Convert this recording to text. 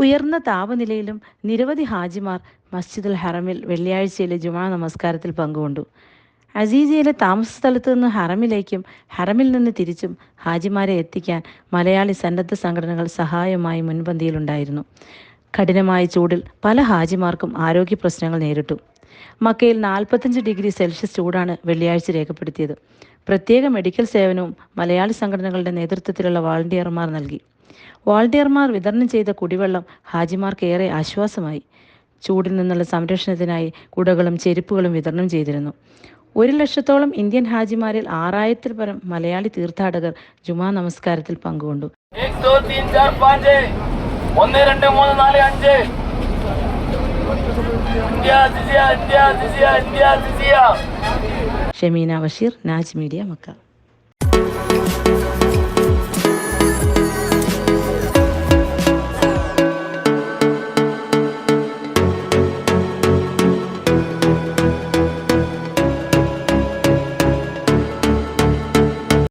ഉയർന്ന താപനിലയിലും നിരവധി ഹാജിമാർ മസ്ജിദുൽ ഹറമിൽ വെള്ളിയാഴ്ചയിലെ ജുമാ നമസ്കാരത്തിൽ പങ്കുകൊണ്ടു. അസീസിയയിലെ താമസ സ്ഥലത്തു നിന്ന് ഹറമിലേക്കും ഹറമിൽ നിന്ന് തിരിച്ചും ഹാജിമാരെ എത്തിക്കാൻ മലയാളി സന്നദ്ധ സംഘടനകൾ സഹായമായി മുൻപന്തിയിലുണ്ടായിരുന്നു. കഠിനമായ ചൂടിൽ പല ഹാജിമാർക്കും ആരോഗ്യ പ്രശ്നങ്ങൾ നേരിട്ടു. മക്കയിൽ നാൽപ്പത്തഞ്ച് ഡിഗ്രി സെൽഷ്യസ് ചൂടാണ് വെള്ളിയാഴ്ച രേഖപ്പെടുത്തിയത്. പ്രത്യേക മെഡിക്കൽ സേവനവും മലയാളി സംഘടനകളുടെ നേതൃത്വത്തിലുള്ള വാളണ്ടിയർമാർ നൽകി. വാൾഡിയർമാർ വിതരണം ചെയ്ത കുടിവെള്ളം ഹാജിമാർക്ക് ഏറെ ആശ്വാസമായി. ചൂടിൽ നിന്നുള്ള സംരക്ഷണത്തിനായി കുടകളും ചെരുപ്പുകളും വിതരണം ചെയ്തിരുന്നു. ഒരു ലക്ഷത്തോളം ഇന്ത്യൻ ഹാജിമാരിൽ ആറായിരത്തിൽ പരം മലയാളി തീർത്ഥാടകർ ജുമാ നമസ്കാരത്തിൽ പങ്കുകൊണ്ടു. Shameena Basheer Naj media Mecca.